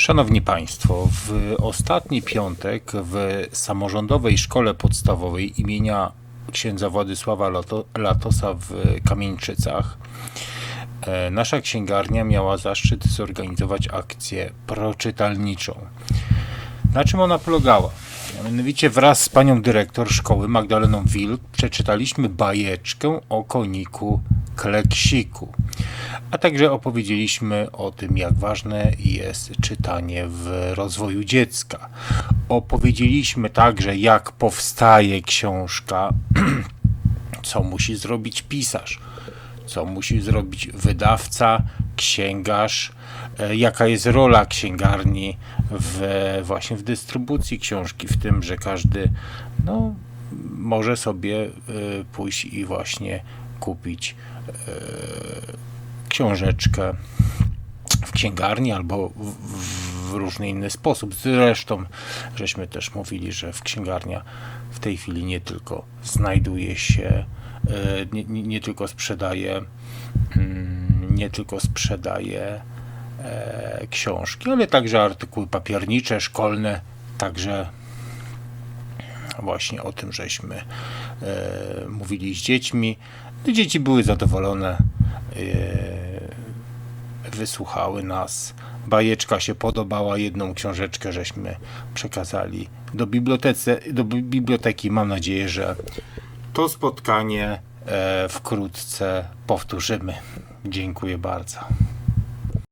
Szanowni Państwo, w ostatni piątek w samorządowej szkole podstawowej imienia księdza Władysława Lato, Latosa w Kamieńczycach e, nasza księgarnia miała zaszczyt zorganizować akcję proczytalniczą. Na czym ona polegała? Mianowicie wraz z panią dyrektor szkoły Magdaleną Wilk przeczytaliśmy bajeczkę o koniku Kleksiku. A także opowiedzieliśmy o tym, jak ważne jest czytanie w rozwoju dziecka. Opowiedzieliśmy także, jak powstaje książka, co musi zrobić pisarz, co musi zrobić wydawca, księgarz, e, jaka jest rola księgarni w, właśnie w dystrybucji książki, w tym, że każdy no, może sobie e, pójść i właśnie kupić e, książeczkę w księgarni albo w, w różny inny sposób. Zresztą, żeśmy też mówili, że w księgarnia w tej chwili nie tylko znajduje się, e, nie, nie, tylko sprzedaje, mm, nie tylko sprzedaje e, książki, ale także artykuły papiernicze, szkolne, także właśnie o tym żeśmy e, mówili z dziećmi. Dzieci były zadowolone, e, wysłuchały nas. Bajeczka się podobała, jedną książeczkę żeśmy przekazali do, bibliotece, do bi- biblioteki. Mam nadzieję, że to spotkanie e, wkrótce powtórzymy. Dziękuję bardzo.